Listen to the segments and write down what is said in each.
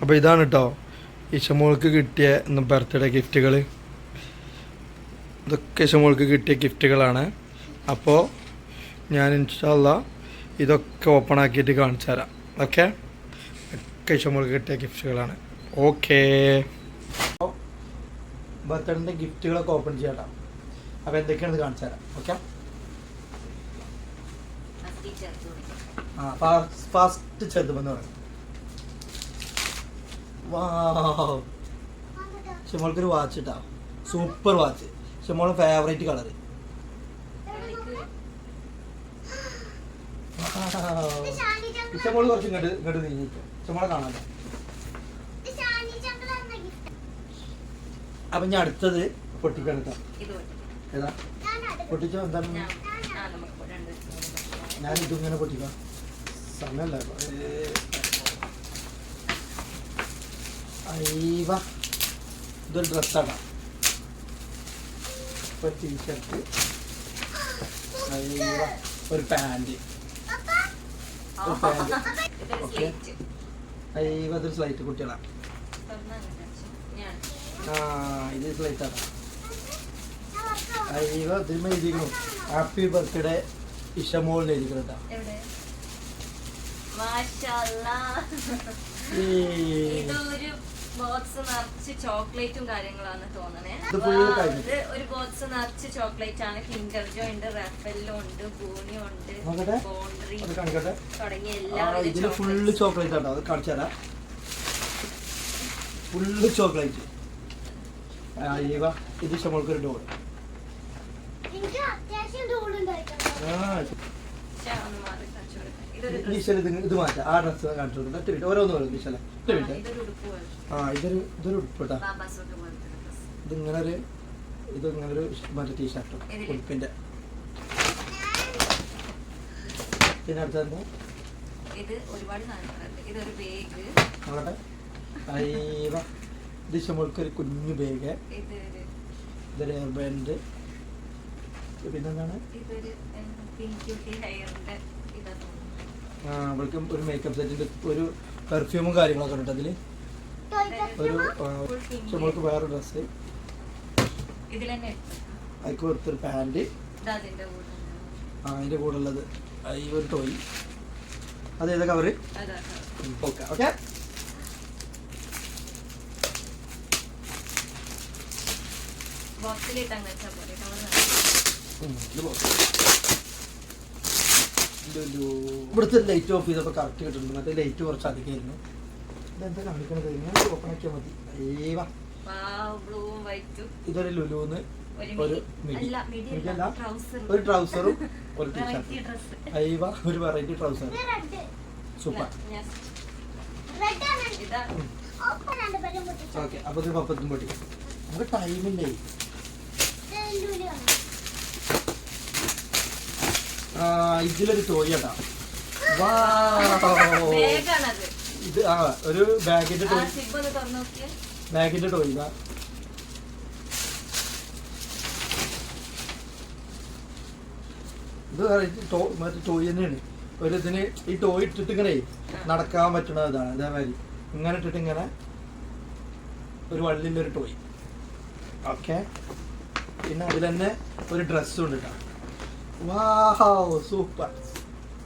അപ്പോൾ ഇതാണ് കേട്ടോ ഇഷമോൾക്ക് കിട്ടിയ ബർത്ത്ഡേ ഗിഫ്റ്റുകൾ ഇതൊക്കെ ഇഷമോൾക്ക് കിട്ടിയ ഗിഫ്റ്റുകളാണ്. അപ്പോൾ ഞാൻ ഇൻഷാല്ല ഇതൊക്കെ ഓപ്പൺ ആക്കിയിട്ട് കാണിച്ചു തരാം. ഓക്കെ ഒക്കെ ഇഷമോൾക്ക് കിട്ടിയ ഗിഫ്റ്റുകളാണ്. ഓക്കെ ബർത്ത്ഡേന്റെ ഗിഫ്റ്റുകളൊക്കെ ഓപ്പൺ ചെയ്യാം അപ്പോൾ എന്തൊക്കെയാണെന്ന് കാണിച്ചു തരാം. ഓക്കെ ആ ഫാസ്റ്റ് ചെറുതുമെന്ന് പറയും. ഷിമോൾക്കൊരു വാച്ച് ഇട്ടാ സൂപ്പർ വാച്ച് ഷിമോളെ ഫേവറേറ്റ് കളർ ഇഷ്ടമോൾ കുറച്ച് ഇങ്ങോട്ട് ഇങ്ങോട്ട് നീങ്ങിക്കും ഇഷ്ടമോളെ കാണാല്ലോ അപ്പൊ ഞാൻ അടുത്തത് പൊട്ടിക്കാൻ ഞാൻ ഏതാ? പൊട്ടിച്ചോ? എന്താണ് ഞാൻ ഇതിങ്ങനെ പൊട്ടിക്കാം. സമയമല്ല അയ്യവ ഇതൊരു ഡ്രസ്സാണ് ഒരു ടീഷർട്ട് അയ്യവ ഒരു പാന്റ് ഒരു പാന്റ് അയ്യവ അതൊരു സ്ലൈറ്റ് കുട്ടികളാണ് ആ ഇത് സ്ലൈറ്റാണ് ഇതിന്മേൽ എഴുതിക്കണം ഹാപ്പി ബർത്ത്ഡേ ഇഷമോളിന് എഴുതിക്കണം കേട്ടോ. ഇതൊരു ബോക്സ് നിറച്ച് ചോക്ലേറ്റും കാര്യങ്ങളാണ് തോന്നണേ. ഇത് ഒരു ബോക്സ് നിറച്ച് ചോക്ലേറ്റ് ആണ് കിൻഡർ ജോ ഉണ്ട് റഫല്ലോ ഉണ്ട് ബൂണിയോ ഉണ്ട് ബോണ്ടറി അത് കാണിക്കട്ടെ. തുടങ്ങിയ ആ, എല്ലാ ഫുള്ള് ചോക്ലേറ്റ് ആട്ടോ അത് കാണിച്ചു തരാം. Full chocolate. ഇത് ഇഷ്ടമോൾക്ക് ഒരു ഡോർ ഇത് മാറ്റാം. ആ ഡ്രസ്സ് കാണിച്ചു കൊടുക്കും. ഒറ്റ മിനിറ്റ്. ഓരോന്ന് പറയും ദിശല ഒറ്റ മിനിറ്റ്. ഉടുപ്പ് ആ ഇതൊരു ഇതൊരു ബാബാ സൂട്ട് പോലത്തെ ഒരു. ഇത് ഇങ്ങനെ ഒരു മറ്റേ ടീഷർട്ടും ഉടുപ്പിന്റെ. പിന്നെ അടുത്തെന്താ ഇത് ഒരുപാട് ഇതൊരു ബാഗ് നോക്കട്ടെ അയ്യവ ഇത് ഇഷ്ടമോൾക്ക് കുഞ്ഞു ബാഗ് ഇതൊരു എയർ ബാൻഡ് പിന്നെന്താണ്? ആ, അവൾക്ക് ഒരു മേക്കപ്പ് സെറ്റിന്റെ ഒരു പെർഫ്യൂമും കാര്യങ്ങളൊക്കെ ഉണ്ട് അതിൽ. ഒരു നമ്മൾക്ക് വേറെ ഡ്രസ്സ്. അതിക്ക് കൊടുത്തൊരു പാന്റ് ആ അതിന്റെ കൂടെ ഉള്ളത് ഈ ഒരു ടോയ് അത് ഏതാ കവറ് ഓക്കെ ഓക്കെ ബോക്സിലിട്ട് അങ്ങ് വെച്ചാൽ പോലെ ഇവിടുത്തെ ലൈറ്റ് ഓഫ് ചെയ്തപ്പോൾ കറക്റ്റ് കിട്ടുന്നുണ്ട് മറ്റേ ലൈറ്റ് കുറച്ച് അധികമായിരുന്നു. ഇതെന്താ കാണിക്കണത്? ഇങ്ങനെ ഓപ്പൺ ആക്കിയാൽ മതി. ഏവാ ബ്ലൂവും വൈറ്റും ഇതൊരു ലുലുന്ന് ഒരു ട്രൗസർ ഒരു ട്രൗസറും ഒരു വെറൈറ്റി ടീഷർട്ടും ഡ്രസ് അയ്യവ ഒരു variety trouser red super okay അപ്പൊ ഇത് പപ്പത്തും പൊട്ടി. നമുക്ക് ടൈമില്ലേ ഇതിലൊരു ടോയ് കേട്ടാ വേഗാണത് ഇത് ആ ഒരു ബാഗിന്റെ ടോയ്. ബാഗിന്റെ ടോയ് ഇതാ. ഇത് മറ്റേ ടോയ് തന്നെയാണ്. ഒരു ഇതിന് ഈ ടോയ് ഇട്ടിട്ട് ഇങ്ങനെ നടക്കാൻ പറ്റുന്ന ഇതാണ് ഇതേമാതിരി ഇങ്ങനെ ഇട്ടിട്ട് ഇങ്ങനെ ഒരു വള്ളിന്റെ ഒരു ടോയ്. ഓക്കെ? പിന്നെ അതിൽ തന്നെ ഒരു ഡ്രസ്സും ഉണ്ട് കേട്ടോ. വാഹ് സൂപ്പർ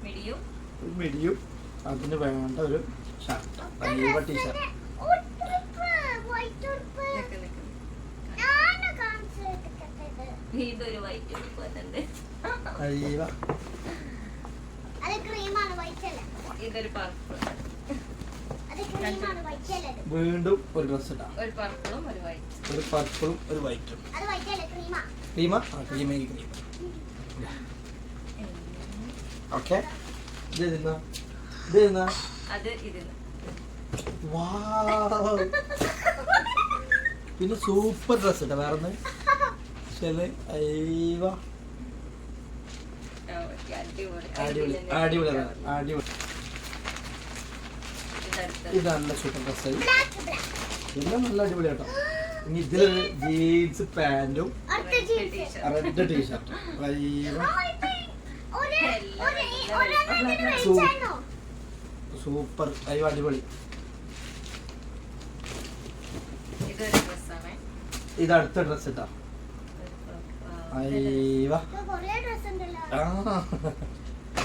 മിടിയും. അതിന് വേണ്ട ഒരു ഷർട്ട്. വലിയ ടീഷർട്ട് വീണ്ടും ഒരു ഡ്രസ് ഇടാം. ഒരു പർപ്പിളും ഒരു വൈറ്റ് ഒരു പർപ്പിളും ഒരു വൈറ്റും അത് ക്രീമ ക്രീമാ ക്രീമ ആ? ക്രീമേക്ക് ക്രീം ഓക്കെ. ഇത് ഇത് പിന്നെ സൂപ്പർ ഡ്രസ് ഇട്ട വേറെ ഒന്ന്. അടിപൊളി. അടിപൊളി. തന്നെ. അടിപൊളി. അടിപൊളി. ഇത് നല്ല സൂപ്പർ ഡ്രസ് ബ്ലാക്ക് നല്ല അടിപൊളി കേട്ടോ ഇനി ഇതിലൊരു ജീൻസ് പാന്റും റെഡ് ടീഷർട്ടും സൂപ്പർ അയ്യോ അടിപൊളി ഇത് അടുത്ത ഡ്രസ് ഇട്ടാ അയ്യവ ഇത് കുറേ ഡ്രസ് ഉണ്ടല്ലോ ആ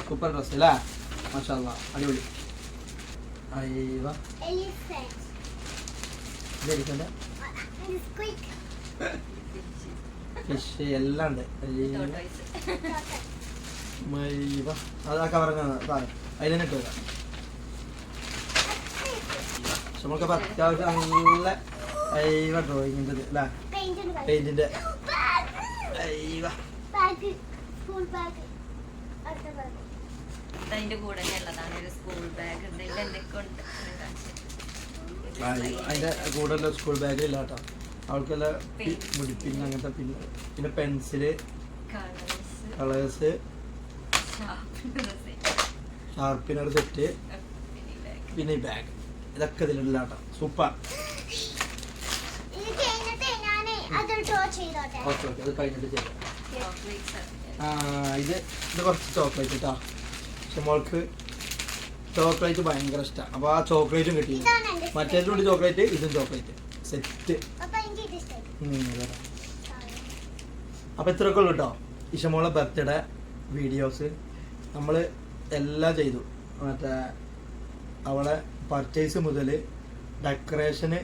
സൂപ്പർ ഡ്രസ് അല്ലേ മാഷാ അടിപൊളി. അയ്യവ ഫിഷ് എല്ലാം ഉണ്ട്. അയ്യവ അയ്യവ അതൊക്കെ പറഞ്ഞാണ് അതിൽ ഇട്ട് വരാം നമുക്ക് അത്യാവശ്യം നല്ല അയ്യവ ഡ്രോയിങ്ങിന്റെ അല്ലേ? പെയിന്റ് പെയിന്റിന്റെ അയ്യവ ബാഗ് സ്കൂൾ ബാഗ് അടുത്ത ബാഗ് അതിന്റെ കൂടെ ഉള്ളതാണ്. ഒരു സ്കൂൾ ബാഗ് ഉണ്ട്. ഇതിൽ ഉണ്ട്. അതിന്റെ കൂടുതൽ സ്കൂൾ ബാഗ് ഇല്ല കേട്ടോ. അവൾക്കെല്ലാം മുടിപ്പിന് അങ്ങനത്തെ പിന്നെ പിന്നെ പെൻസിൽ കളേഴ്സ് ഷാർപ്പിനർ സെറ്റ് പിന്നെ ഈ ബാഗ് ഇതൊക്കെ ഇതിലുള്ള കേട്ടോ. സൂപ്പർ ഓക്കെ ഓക്കെ അത് കഴിഞ്ഞിട്ട് ചെയ്യാം. ആ ഇത് ഇത് കുറച്ച് ചോക്ലേറ്റ് കേട്ടോ പക്ഷെ മോൾക്ക് ചോക്ലേറ്റ് ഭയങ്കര ഇഷ്ടമാണ് അപ്പോൾ ആ ചോക്ലേറ്റും കിട്ടി മറ്റേതിലുണ്ട് ചോക്ലേറ്റ് ഇതും ചോക്ലേറ്റ്. സെറ്റ്. അപ്പോൾ ഇത്രയൊക്കെ ഉള്ളൂ കേട്ടോ ഇഷമോളെ ബർത്ത്ഡേ വീഡിയോസ്. നമ്മൾ എല്ലാം ചെയ്തു. മറ്റേ അവളെ പർച്ചേസ് മുതൽ ഡെക്കറേഷന്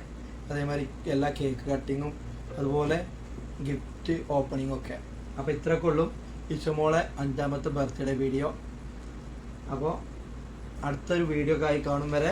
അതേമാതിരി എല്ലാ കേക്ക് കട്ടിങ്ങും അതുപോലെ ഗിഫ്റ്റ് ഓപ്പണിങ്ങും ഒക്കെ. അപ്പോൾ ഇത്രയൊക്കെ ഉള്ളൂ. ഇഷമോളെ അഞ്ചാമത്തെ ബർത്ത്ഡേ വീഡിയോ. അപ്പോൾ അടുത്തൊരു വീഡിയോ ഒക്കെ ആയി കാണും വരെ.